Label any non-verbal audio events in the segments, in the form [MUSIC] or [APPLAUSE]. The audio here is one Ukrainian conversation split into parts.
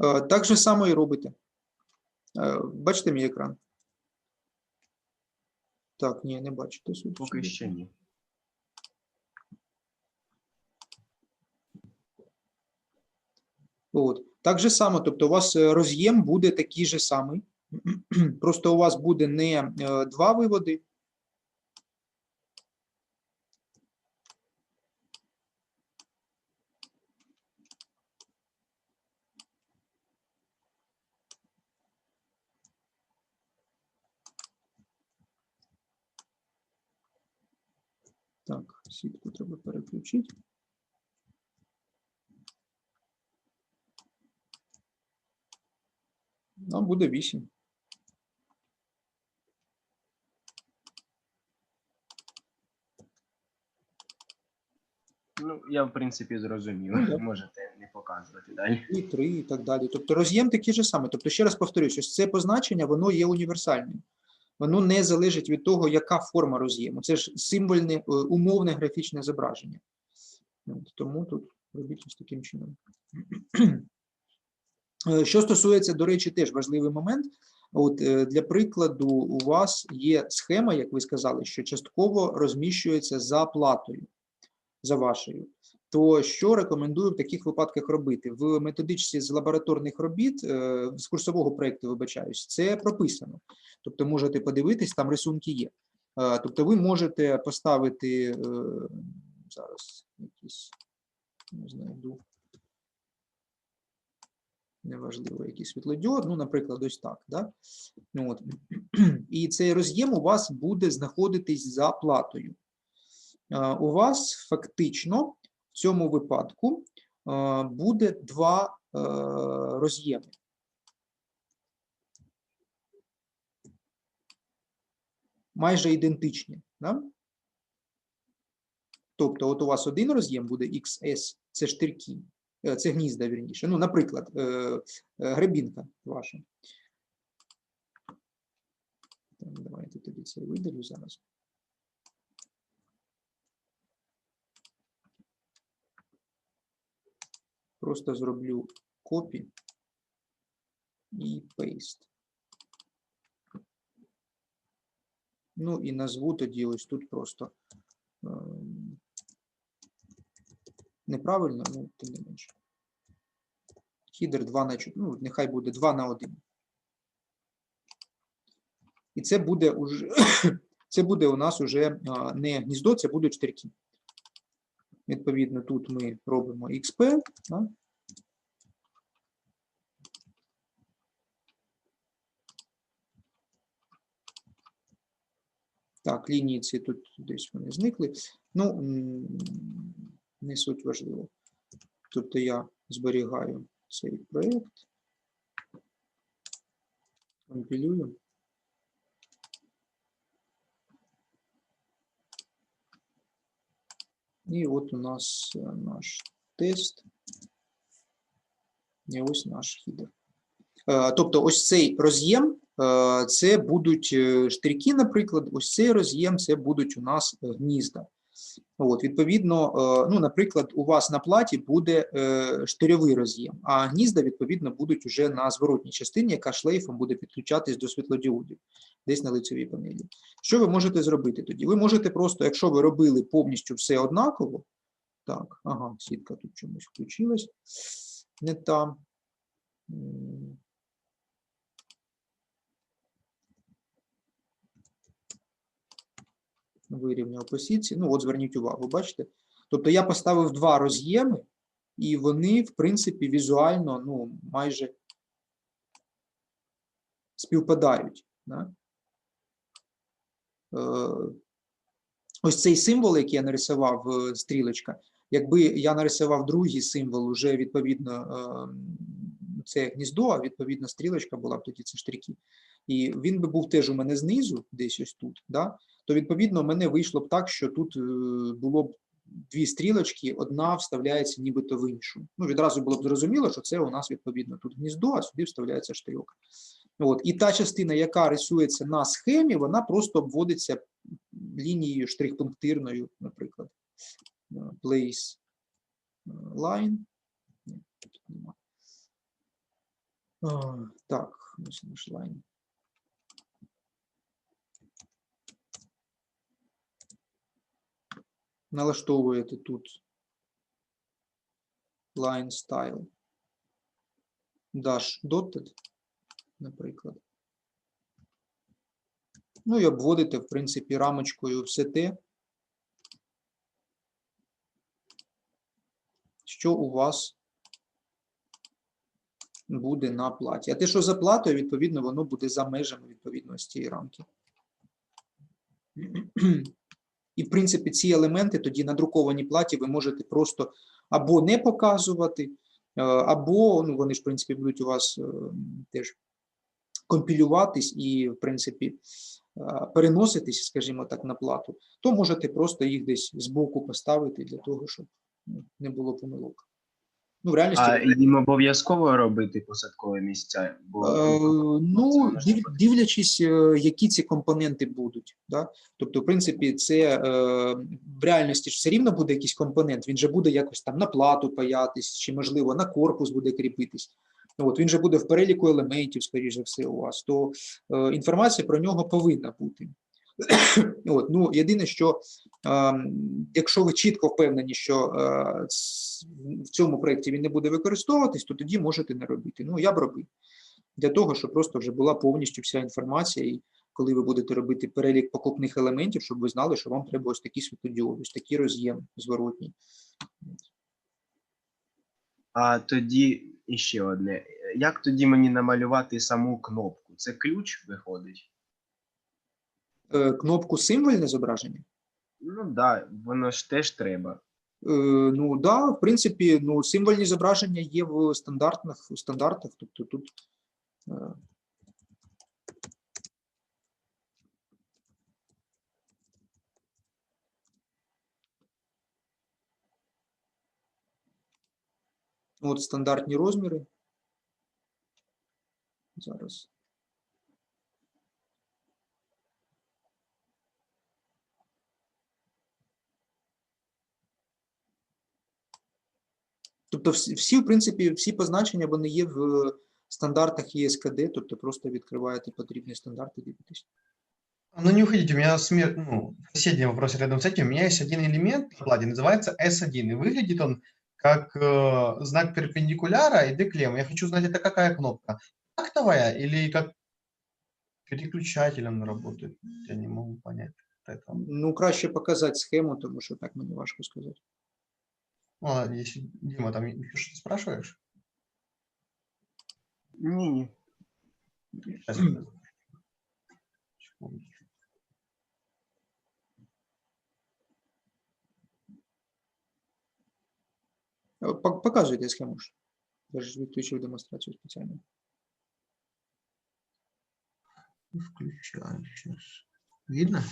Е, Так же само і робите. Е, Бачите мій екран? Так, ні, не бачите. Поки ще ні. От. Так же само, тобто у вас е, роз'єм буде такий же самий. [CLEARS THROAT] Просто у вас буде не два виводи. Так, сітку треба переключити. Ну, буде 8. Ну, я в принципі зрозумів. Ну. [LAUGHS] Можете не показувати далі. і 3 і так далі. Тобто роз'єм такий же самий. Тобто, ще раз повторюсь, ось це позначення, воно є універсальним. Воно не залежить від того, яка форма роз'єму. Це ж символьне, е, умовне графічне зображення. Тому тут робіть ось таким чином. Е, Що стосується, до речі, теж важливий момент. От е, для прикладу, у вас є схема, як ви сказали, що частково розміщується за платою, за вашою. То що рекомендую в таких випадках робити? В методичці з лабораторних робіт, е, з курсового проєкту, вибачаюсь, це прописано. Тобто можете подивитись, там рисунки є. Е, Тобто ви можете поставити е, зараз якісь, не знайду. Неважливо, який світлодіод, ну, наприклад, ось так. Да? Ну, от. [CLEARS THROAT] І цей роз'єм у вас буде знаходитись за платою. Е, У вас фактично в цьому випадку е, буде два е, роз'єми. Майже ідентичні. Да? Тобто, от у вас один роз'єм буде XS, це штирки, це гнізда, вірніше. Ну, наприклад, гребінка ваша. Давайте тоді це видалю зараз. Просто зроблю копі і paste. Ну і назву тоді ось тут просто ем, неправильно, ну, тим не менше. Хідер 2 на 4, ну, нехай буде 2 на 1. І це буде уже, [COUGHS] це буде у нас уже не гніздо, це будуть штирки. Відповідно, тут ми робимо XP. Да? Так, лінії ці тут десь вони зникли. Ну, не суть важливо. Тобто я зберігаю цей проєкт, компілюю. І от у нас е, наш тест. І ось наш хідер. Е, Тобто, ось цей роз'єм е, це будуть е, штрики, наприклад, ось цей роз'єм це будуть у нас е, гнізда. От, відповідно, е, ну, наприклад, у вас на платі буде е, штирьовий роз'єм, а гнізда, відповідно, будуть уже на зворотній частині, яка шлейфом буде підключатись до світлодіодів, десь на лицевій панелі. Що ви можете зробити тоді? Ви можете просто, якщо ви робили повністю все однаково, так, ага, сітка тут чомусь включилась, не там. Вирівняв по. Ну, от зверніть увагу, бачите? Тобто я поставив два роз'єми, і вони, в принципі, візуально ну, майже співпадають. Да? Е, Ось цей символ, який я нарисував, е, стрілочка, якби я нарисував другий символ, уже відповідно е, це гніздо, а відповідно стрілочка була б тоді це штрики. І він би був теж у мене знизу, десь ось тут, да? то відповідно мене вийшло б так, що тут е, було б дві стрілочки, одна вставляється нібито в іншу. Ну, відразу було б зрозуміло, що це у нас відповідно тут гніздо, а сюди вставляється штирьок. От. І та частина, яка рисується на схемі, вона просто обводиться лінією штрих-пунктирною, наприклад. Е, Place е, line. Тут нема. Так, ось наш лайн. Налаштовуєте тут line style dash dotted, наприклад. Ну і обводите, в принципі, рамочкою все те, що у вас буде на платі. А те, що за платою, відповідно, воно буде за межами відповідно з цієї рамки. І, в принципі, ці елементи тоді на друкованій платі ви можете просто або не показувати, е, або ну, вони ж, в принципі, будуть у вас е, теж компілюватись і, в принципі, е, переноситись, скажімо так, на плату, то можете просто їх десь збоку поставити для того, щоб ну, не було помилок. Ну, в реальності А їм обов'язково робити посадкові місця? Бо Е, Ну, див- дивлячись, е, які ці компоненти будуть. Да? Тобто, в принципі, це е, в реальності ж все рівно буде якийсь компонент, він же буде якось там на плату паятись, чи, можливо, на корпус буде кріпитись. От, він же буде в переліку елементів, скоріш за все, у вас, то е, інформація про нього повинна бути. [COUGHS] От, ну, єдине, що е, якщо ви чітко впевнені, що е, в цьому проєкті він не буде використовуватись, то тоді можете не робити. Ну, я б робив для того, щоб просто вже була повністю вся інформація, і коли ви будете робити перелік покупних елементів, щоб ви знали, що вам треба ось такі світлодіоди, ось такий роз'єм зворотній. А тоді іще одне. Як тоді мені намалювати саму кнопку? Це ключ виходить? Е, Кнопку символьне зображення. Ну так, да, воно ж теж треба. Е, Ну да, в принципі, ну символьні зображення є в стандартних в стандартах, тобто тут. е, От стандартні розміри. Зараз. Тобто всі, всі, в принципі, всі позначення вони є в стандартах ЄСКД, тобто просто відкриваєте потрібні стандарти, дивитесь. Ну не уходите, у меня смер... ну, соседний вопрос рядом с этим. У меня есть один элемент на плате, называется S1, и выглядит он как э, знак перпендикуляра и деклем. Я хочу знать, это какая кнопка? Тактовая или как переключателем работает? Я не могу понять это. Ну, краще показати схему, тому що так мені важко сказати. Ну, ладно, если Дима, там еще что-то спрашиваешь? Ні, ні. Сейчас я подожду. Секундочку. Е, пок- Показуйте схему ж. Я ж відключив демонстрацію спеціально. Включаю сейчас. Видно?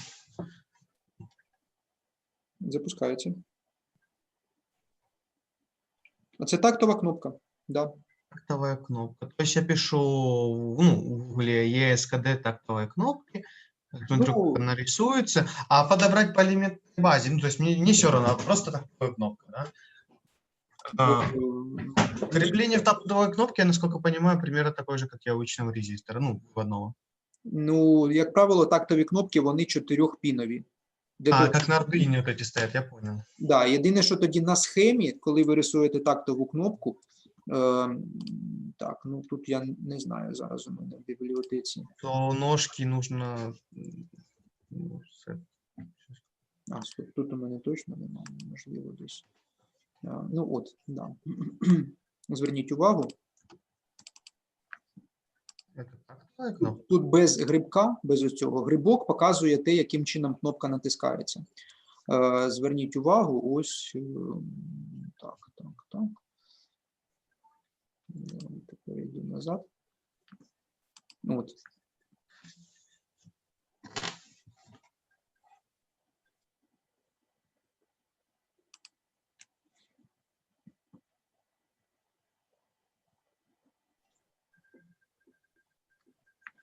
Запускається. А це тактова кнопка. Да. Тактовая кнопка. То есть я пишу ну, в гугле ESKD тактовые кнопки, смотрю, Ну, как она рисуется, а подобрать по элементной базе, ну, то есть мне не все равно, а просто тактовая кнопка, да? А, От, е, Крепление в тактовой кнопке, я, насколько понимаю, примерно такое же, как и обычного резистора, ну, вводного. Ну, як правило, тактові кнопки вони чотирьохпінові. Для А, как на Arduino вот эти стоят, я понял. Да, єдине, що тоді на схемі, коли ви рисуєте тактову кнопку, е, так, ну тут я не знаю зараз у мене в бібліотеці. То ножки нужно... ну, А, стоп, тут у мене точно немає, можливо, десь. А, ну от, да. [CLEARS THROAT] Зверніть увагу, Это кнопка? тут без грибка, без ось цього, грибок показує те, яким чином кнопка натискається. Е, Зверніть увагу, ось е, так, так, так. Тепер йду назад. От.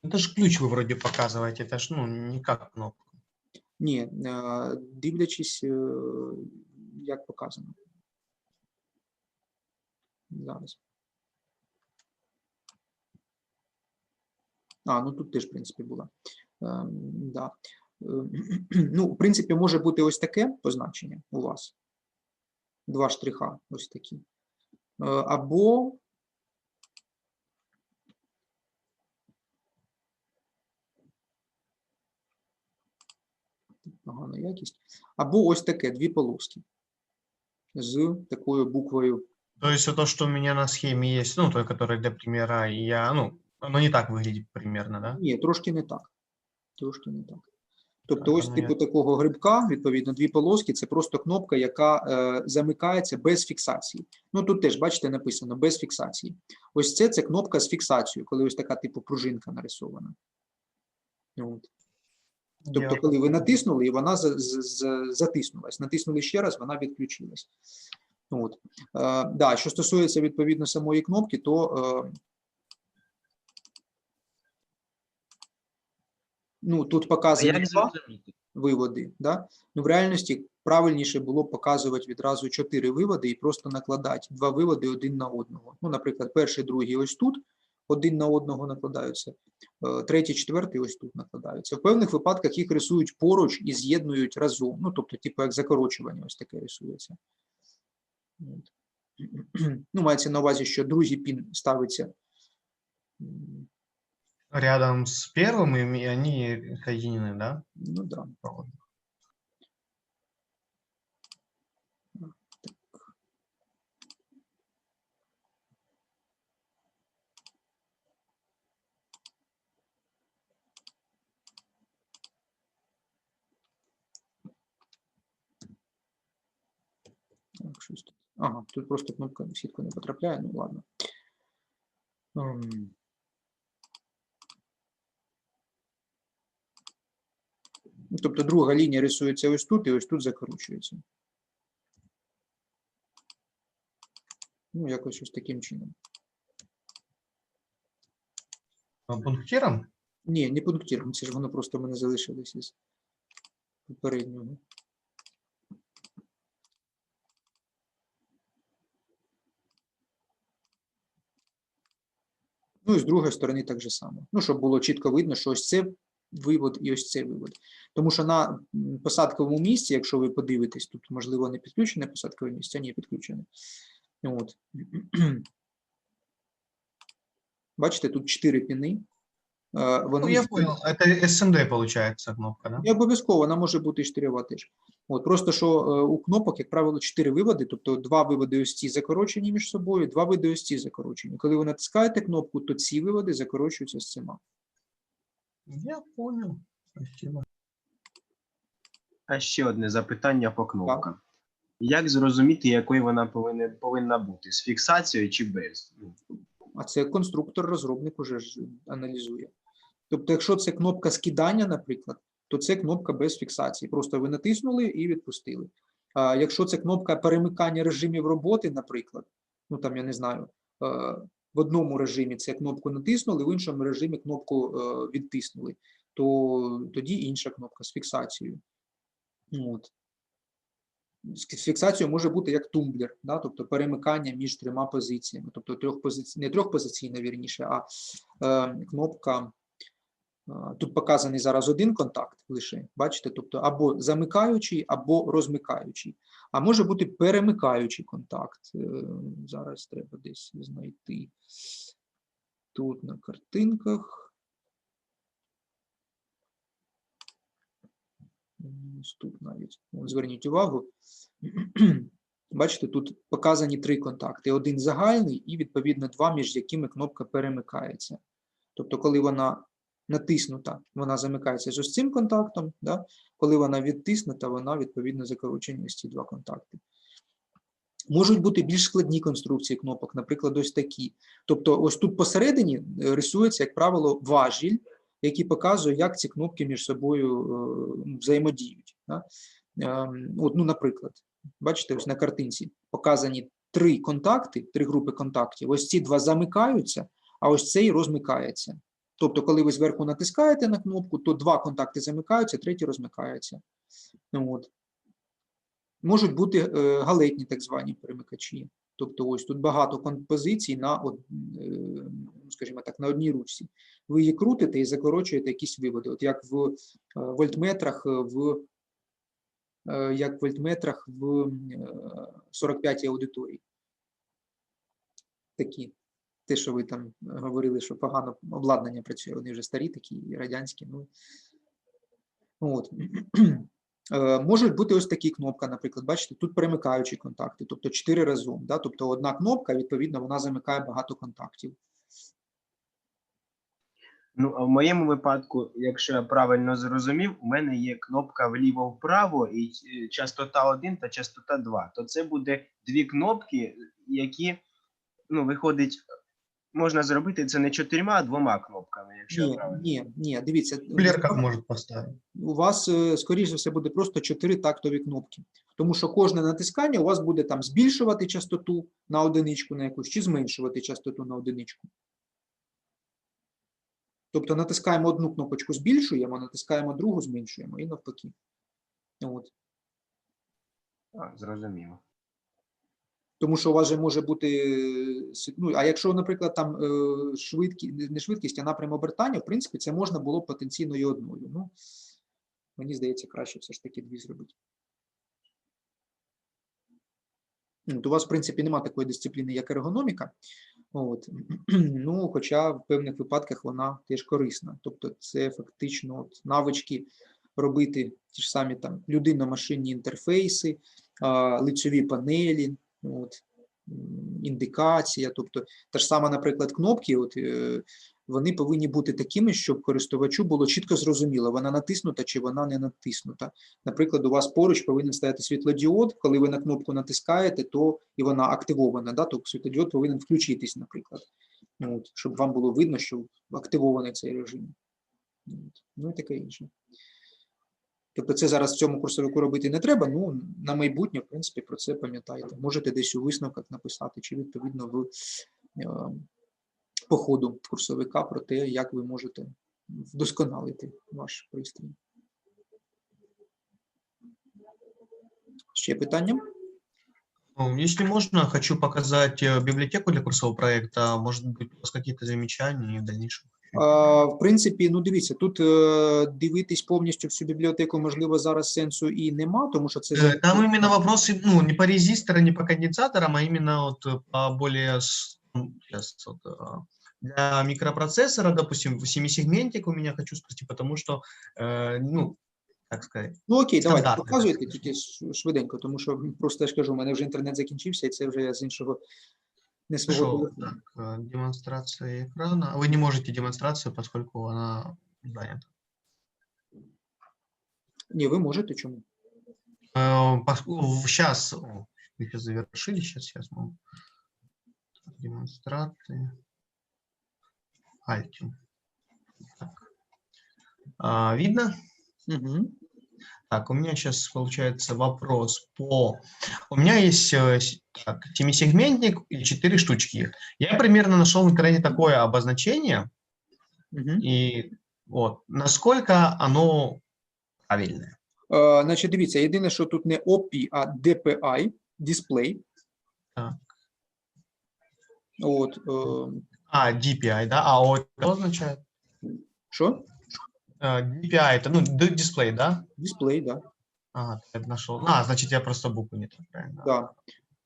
Это же ключ вы вроде показываете, это ж, ну, не как кнопка. Ні, е, дивлячись, е, як показано. Зараз. А, ну тут теж, в принципі, була. Ем, да. Ем, Ну, [CLEARS THROAT] в принципі, може бути ось таке позначення у вас. Два штриха, ось такі. Е, Або погана якість. Або ось таке, дві полоски з такою буквою То есть то, что у меня на схеме есть, ну, той, которая для примера, я, ну, оно не так выглядит примерно, да? Ні, трошки не так. Трошки не так. Тобто, ось ну, типу такого грибка, відповідно, дві полоски це просто кнопка, яка е, замикається без фіксації. Ну тут теж, бачите, написано без фіксації. Ось це це кнопка з фіксацією, коли ось така типу пружинка нарисована. От. Тобто, Я коли ви натиснули, і вона за- за- за- затиснулась. Натиснули ще раз, вона відключилась. От. Е, да, що стосується відповідно самої кнопки, то е, ну, тут показані два виводи. Да? Ну, в реальності правильніше було б показувати відразу чотири виводи і просто накладати два виводи один на одного. Ну, наприклад, перший, другий ось тут один на одного накладаються, е, третій, четвертий ось тут накладаються. В певних випадках їх рисують поруч і з'єднують разом. Ну, тобто, типу, як закорочування, ось таке рисується. [CLEARS THROAT] Ну, мається на увазі, що другий пін ставиться. Рядом с первым, и ми- они соединены, да? Ну да. Так, щось тут. Ага, тут просто кнопка в сітку не потрапляє, ну ладно. Ну, Тобто друга лінія рисується ось тут і ось тут закручується. Ну, якось ось таким чином. Пунктиром? Ні, не пунктиром, це ж воно просто в мене залишилось із попереднього. Ну і з другої сторони так же само. Ну, щоб було чітко видно, що ось це вивод і ось це вивод. Тому що на посадковому місці, якщо ви подивитесь, тут, можливо, не підключене посадкове місце, а ні, підключене. От. [CLEARS THROAT] Бачите, тут чотири піни. Е, Ну, я понял. Это SND получается кнопка, да? не обов'язково, вона може бути і 4 теж. От, просто що е, у кнопок, як правило, 4 виводи, тобто два виводи ось ці закорочені між собою, два види ось ці закорочені. Коли ви натискаєте кнопку, то ці виводи закорочуються з цими. Я понял. Спасибо. А ще одне запитання по кнопкам. Як зрозуміти, якою вона повинна, повинна бути? З фіксацією чи без? Ну, А це конструктор-розробник уже ж аналізує. Тобто, якщо це кнопка скидання, наприклад, то це кнопка без фіксації. Просто ви натиснули і відпустили. А якщо це кнопка перемикання режимів роботи, наприклад, ну там я не знаю, е, в одному режимі це кнопку натиснули, в іншому режимі кнопку е, відтиснули, то тоді інша кнопка з фіксацією. От. Фіксацією може бути як тумблер, да? тобто перемикання між трьома позиціями, тобто трьохпозиці... не трьохпозиційна, вірніше, а е, кнопка. Тут показаний зараз один контакт лише, бачите, тобто або замикаючий, або розмикаючий. А може бути перемикаючий контакт. Е, Зараз треба десь знайти тут на картинках. Тут навіть. Зверніть увагу. [CLEARS THROAT] Бачите, тут показані три контакти: один загальний і, відповідно, два, між якими кнопка перемикається. Тобто, коли вона натиснута, вона замикається з ось цим контактом. Да? Коли вона відтиснута, вона відповідно закорочені ось ці два контакти. Можуть бути більш складні конструкції кнопок, наприклад, ось такі. Тобто, ось тут посередині е, рисується, як правило, важіль, який показує, як ці кнопки між собою е, взаємодіють. Да? Ем, От, ну, наприклад, бачите, ось на картинці показані три контакти, три групи контактів. Ось ці два замикаються, а ось цей розмикається. Тобто, коли ви зверху натискаєте на кнопку, то два контакти замикаються, третій розмикається. От. Можуть бути е, галетні так звані перемикачі. Тобто, ось тут багато композицій на, е, ну, скажімо так, на одній ручці. Ви її крутите і закорочуєте якісь виводи. От як в е, вольтметрах, в як в вольтметрах в е, 45-й аудиторії. Такі. Те, що ви там говорили, що погано обладнання працює, вони вже старі такі, радянські. Ну, от. [CLEARS THROAT] Е, Можуть бути ось такі кнопка, наприклад, бачите, тут перемикаючі контакти, тобто чотири разом. Да? Тобто одна кнопка, відповідно, вона замикає багато контактів. Ну, а в моєму випадку, якщо я правильно зрозумів, у мене є кнопка вліво-вправо і е, частота 1 та частота 2. То це буде дві кнопки, які, ну, виходить, можна зробити це не чотирма, а двома кнопками, якщо я Ні, правильно. ні, ні, дивіться, Кулер как может поставить? у вас, е, скоріш за все, буде просто чотири тактові кнопки. Тому що кожне натискання у вас буде там збільшувати частоту на одиничку на якусь, чи зменшувати частоту на одиничку. Тобто натискаємо одну кнопочку, збільшуємо, натискаємо другу, зменшуємо і навпаки. От. А, зрозуміло. Тому що у вас же може бути. е, Ну, а якщо, наприклад, там е, швидкість, не швидкість, а напрям обертання, в принципі, це можна було потенційно і одною. Ну, мені здається, краще все ж таки дві зробити. У вас, в принципі, немає такої дисципліни, як ергономіка. От. [CLEARS THROAT] Ну, хоча в певних випадках вона теж корисна. Тобто, це фактично от, навички робити ті ж самі там людинно-машинні інтерфейси, а, лицьові панелі, от, індикація. Тобто, та ж сама, наприклад, кнопки, от, е, вони повинні бути такими, щоб користувачу було чітко зрозуміло, вона натиснута чи вона не натиснута. Наприклад, у вас поруч повинен стояти світлодіод. Коли ви на кнопку натискаєте, то і вона активована. Да? Тобто світлодіод повинен включитись, наприклад, от, щоб вам було видно, що активований цей режим. От. Ну і таке інше. Тобто це зараз в цьому курсовику робити не треба. Ну, на майбутнє, в принципі, про це пам'ятайте. Можете десь у висновках написати, чи відповідно в е, по ходу курсовика про те, як ви можете вдосконалити ваш пристрій. Ще питання? Ну, Если можно, хочу показать э, библиотеку для курсового проекта. Может быть, у вас какие-то замечания в дальнейшем? А, В принципі, ну дивіться, тут е, дивитись повністю всю бібліотеку, можливо, зараз сенсу і нема, тому що це Э, за- Там именно вопросы, ну, не по резисторам, не по конденсаторам, а именно вот э, по более, с- м, щас вот, а, для микропроцессора, допустим, семисегментик у меня хочу спросить, потому что, э, ну, как сказать, Ну окей, давайте Стандартне показуйте таке. тільки ш- швиденько, тому що просто я ж кажу, у мене вже інтернет закінчився, і це вже я з іншого не телефону. так, э, демонстрация экрана. Вы не можете демонстрацию, поскольку она занята. Ні, ви можете чому? Сейчас, мы сейчас завершили, сейчас, сейчас мы демонстрации. Альтим. Так. А, видно? Угу. Так, у меня сейчас получается вопрос по... У меня есть э, так, семисегментник и четыре штучки. Я примерно нашел в интернете такое обозначение, Угу. и вот, насколько оно правильное. Е, значить, дивіться, єдине, що тут не OP, а DPI, дисплей. Так. От, е, А, DPI, да? А о, что означает? що? Э, DPI это, ну, д- дисплей, да? Дисплей, да. Ага, я нашел. А, значит, я просто букву не так правильно. Да.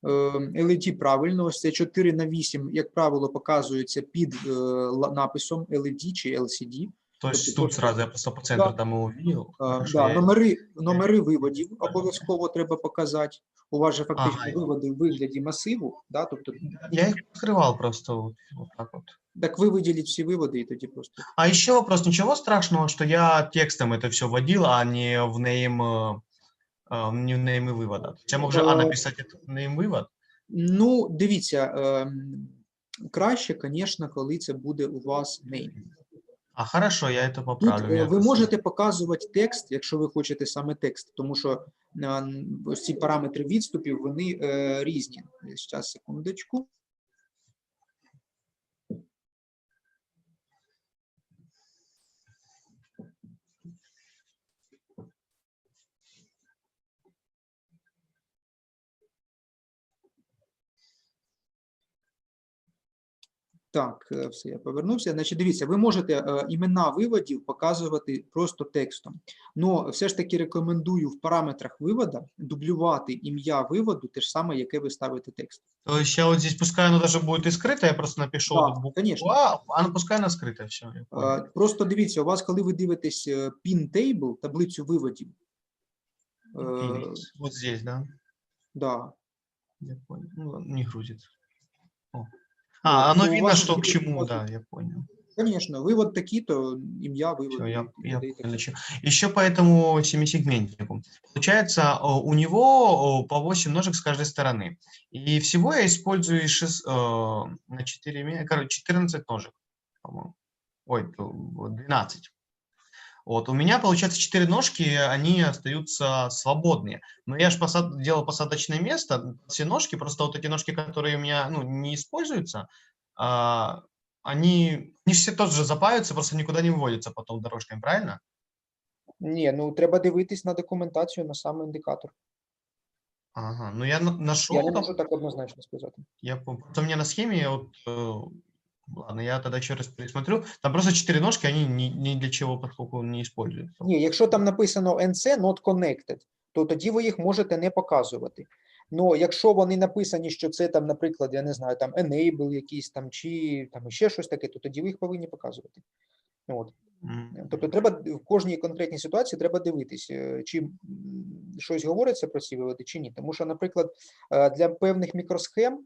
Е, LED правильно, ось це 4 на 8, як правило, показується під е, ла- написом LED чи LCD. То есть Тобто тут просто- сразу я просто по центру Да. там и увидел. Е, Хорошо, Да, я- номери, номери виводів обов'язково треба показати. У вас же фактично Ага. виводи в вигляді масиву, да, тобто Я их открывал просто вот, вот так вот. так ви виділіть всі виводи і тоді просто. А еще вопрос, ничего страшного, что я текстом это все вводил, а не в name, э, э, не в name и вывода. То есть Я мог же А Э, написать это name вывод. Ну, дивіться, ем, краще, звісно, коли це буде у вас name. А хорошо, я это Тут поправлю. е, меня ви просто- можете показувати текст, якщо ви хочете саме текст, тому що е, н- ось ці параметри відступів вони е, різні. Зараз, секундочку. Так, е, все, я повернувся. Значить, дивіться, ви можете е, імена виводів показувати просто текстом. Но все ж таки рекомендую в параметрах вивода дублювати ім'я виводу, те ж саме, яке ви ставите текст. То есть я вот здесь, пускай оно даже будет и скрыто, я просто напишу Да, букву конечно. А, а оно пускай оно скрыто, все. Просто дивіться, у вас, коли ви дивитесь е, pin table, таблицю виводів, е, Вот здесь, да? да, Я понял. Ну, не грузит. О. А, оно ну, у видно, вас что к будет чему, вот- да, я понял. Звісно, вивод такий, то ім'я виводу. Все, я, і я додаєте понял. таке. чё. Еще по этому семисегментнику. Получается, о, у него о, по 8 ножек с каждой стороны. И всего я использую шес- э, на 4, короче, 14 ножек, по-моему. Ой, то вот 12. Вот, у меня, получается, 4 ножки, они остаются свободные. Но я же посад... делал посадочное место, все ножки, просто вот эти ножки, которые у меня ну, не используются, а, они, они все тоже запаются, просто никуда не выводятся потом дорожками, правильно? Ні, ну треба дивитись на документацію, на сам індикатор. Ага, ну я на- нашел, Я не там, можу так однозначно сказати. я пом- просто у меня на схеме, вот, э, ладно, я тогда еще раз пересмотрю, там просто четыре ножки, они ни, ни для чего, поскольку не используются. Ні, якщо там написано NC not connected, то тоді ви їх можете не показувати. Ну, якщо вони написані, що це там, наприклад, я не знаю, там enable якийсь там чи там ще щось таке, то тоді ви їх повинні показувати. От. Тобто, треба в кожній конкретній ситуації треба дивитись, е, чи м, щось говориться про ці виводи, чи ні. Тому що, наприклад, е, для певних мікросхем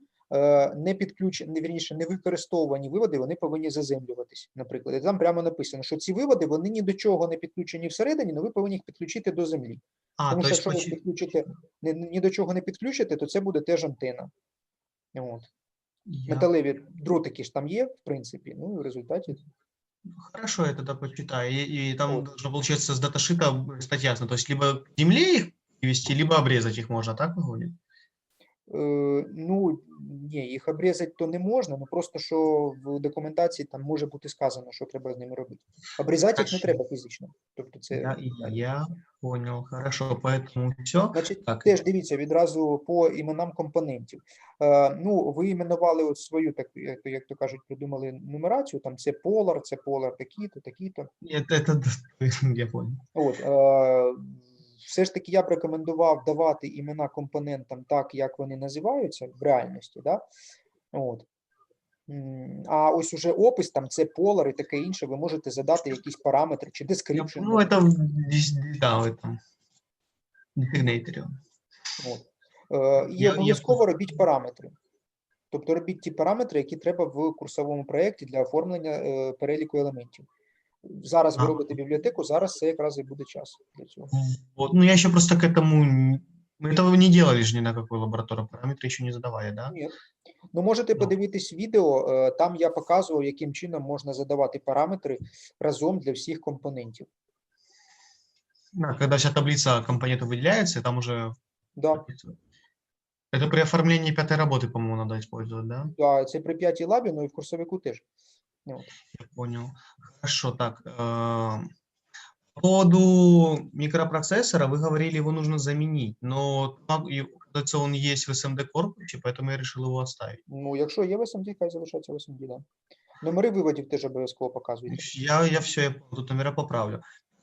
не підключені, вірніше, не використовувані виводи, вони повинні заземлюватись. Наприклад, і там прямо написано, що ці виводи вони ні до чого не підключені всередині, але ви повинні їх підключити до землі. А, Тому то що якщо ви підключите ні, ні до чого не підключите, то це буде теж антена. От. я- Металеві дротики ж там є, в принципі. Ну і в результаті Хорошо, я тогда почитаю. И, и там Вот. должно получиться с даташита стать ясно. То есть либо к земле их привести, либо обрезать их можно, так выходит? Е, Ну, ні, їх обрізати то не можна, ну просто що в документації там може бути сказано, що треба з ними робити. Обрізати їх не Хорошо. треба фізично. Тобто це, Я, я понял, хорошо, поэтому все. значить, так. теж дивіться відразу по іменам компонентів. Е, Ну, ви іменували от свою, так як, то- як то кажуть, придумали нумерацію, там це Polar, це Polar такі-то, такі-то. Это, это, [LAUGHS] я понял. От, е, все ж таки я б рекомендував давати імена компонентам так, як вони називаються в реальності. Да? От. А ось уже опис, там це Polar і таке інше, ви можете задати якісь параметри чи description. Ну, это, в дес- да, в этом. Designator. От. Е, І обов'язково робіть параметри. Тобто робіть ті параметри, які треба в курсовому проєкті для оформлення е, переліку елементів Зараз ви Ага. робите бібліотеку, зараз це якраз і буде час для цього. Вот, ну я еще просто к этому... н- Мы этого не делали же ни на какой лаборатории, параметры еще не задавали, да? Ні. Ну, можете Ну. подивитись відео, е, там я показував, яким чином можна задавати параметри разом для всіх компонентів. Да, когда вся таблица компонентов выделяется, там уже... Да, прописывают. Это при оформлении пятой работы, по-моему, надо использовать, да? да, це при п'ятій лабі, ну і в курсовику теж. Ну, от. Я понял. Хорошо, так. э, По поводу микропроцессора вы говорили, его нужно заменить, но там, и, кажется, он есть в SMD корпусе, поэтому я решил его оставить. Ну, якщо є в SMD, хай залишається в SMD, да. Номери виводів теж обов'язково показуйте. Я, я все, я понял, тут номера поправлю.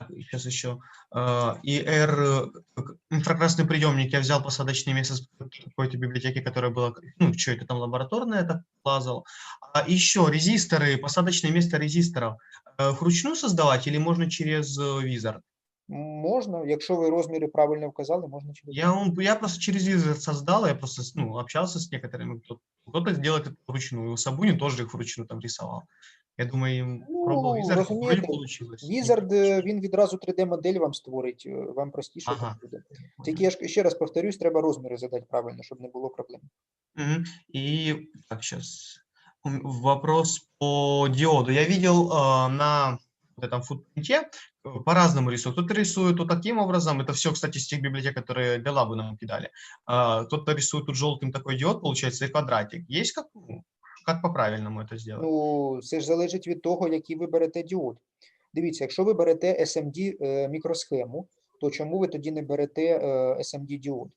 Сейчас еще. э, И R, э, инфракрасный приемник я взял посадочное место с какой-то библиотеки, которая была, ну, что это там лабораторная, так лазал. А еще резисторы, посадочное место резисторов э, вручную создавать или можно через э, Wizard? Можна, якщо ви розміри правильно вказали, можна через. Я, он- я просто через Wizard создал, я просто ну, общался с некоторыми, кто- кто-то делает это вручную, Сабунин тоже их вручную там рисовал. Я думаю, им пробовал Ну, Wizard, вроде разумеете, получилось. Wizard, е, він відразу 3D-модель вам створить, е, вам простіше так Ага. буде. Тільки я ж ще раз повторюсь, треба розміри задати правильно, щоб не було проблем. Мгм. И так сейчас вопрос по диоду. Я видел э, на вот этом футпринте э, по-разному рисуют. Кто-то рисует вот таким образом. Это все, кстати, с тех библиотек, которые для лабы нам кидали. А, Кто-то рисует тут желтым такой диод, получается, и квадратик. Есть как, ну, как по-правильному это сделать? Ну, це ж залежить від того, який ви берете діод. Дивіться, якщо ви берете SMD е, мікросхему, то чому ви тоді не берете е, SMD діод?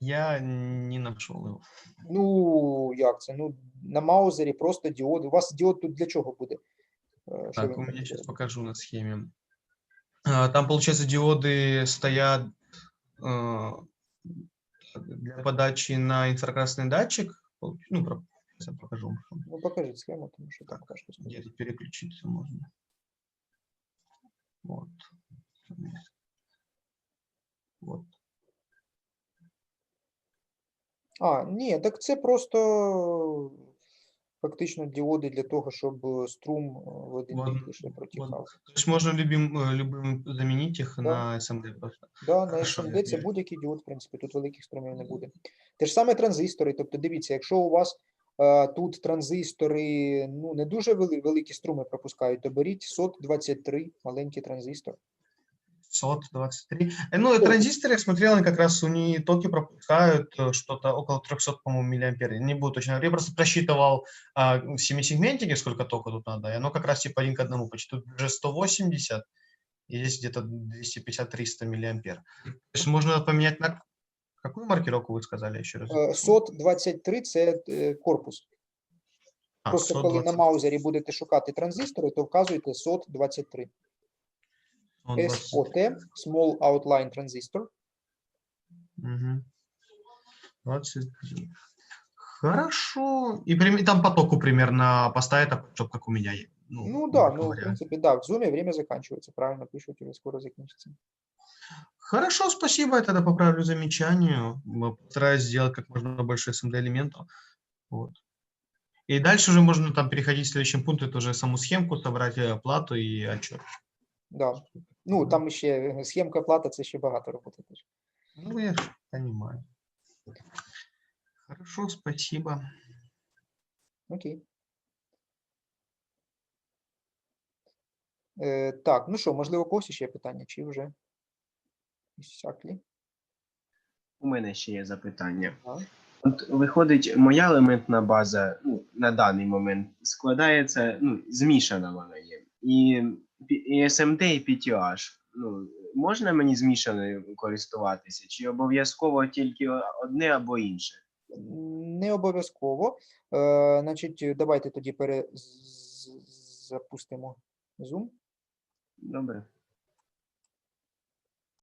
Я не нашел его. Ну, як це? Ну, на маузері просто діоди. У вас діод тут для чого буде? Е, що Так, він у меня буде сейчас робити? покажу на схеме. А, Там, получается, диоды стоят э, для подачи на инфракрасный датчик. Пол- Ну, про- сейчас покажу. Ну, покажіть схему, тому що так важко Где сказати. тут переключиться можно. Вот. Вот. А, ні, так це просто фактично діоди для того, щоб е, струм е, в один Вот, бік лише вот. протікав. То есть можно любим, э, любым заменить Да. на SMD просто. Да, на SMD це будь-який діод, в принципі, тут великих струмів не буде. Те ж саме транзистори. Тобто, дивіться, якщо у вас тут транзистори ну, не дуже вели, великі струми пропускають, то беріть SOT-23, маленький транзистор. SOT 23. Э, Ну, транзисторы, я смотрел, они как раз у них токи пропускают что-то около 300, по-моему, миллиампер. Не буду точно. Я просто просчитывал а, в семисегментике, сколько тока тут надо, и оно как раз типа один к одному. Почти тут уже 180, и здесь где-то 250-300 миллиампер. То есть можно поменять на... Какую маркировку вы сказали еще раз? Е, SOT-23 це е, корпус. А, Просто коли на 120, маузері будете шукати транзистори, то вказуйте SOT-23. SOT, Small Outline Transistor. Мгм. 23. Хорошо. И там потоку примерно поставить, чтобы как у меня. е- Ну грубо да, ну в принципе, да, в зуме время заканчивается, правильно пишут, уже скоро закончится. Хорошо, спасибо. Я тогда поправлю замечание. М, Постараюсь сделать как можно больше SMD элементов. Вот. И дальше уже можно там переходить к следующему пункту, это уже саму схемку собрать, э, плату и отчет. Да. Ну, там ще е, схемка плата, це ще багато теж. Ну, я понимаю. Хорошо, спасибо. Окей. Е, так, ну що, можливо, когось ще питання, чи вже іссяклі? У мене ще є запитання. Так. От виходить, моя елементна база ну, на даний момент складається, ну, змішана вона є. І, і SMD, і PTH. Ну, можна мені змішаною користуватися? Чи обов'язково тільки одне або інше? Не обов'язково. Е, значить, давайте тоді пере... запустимо Zoom. Добре.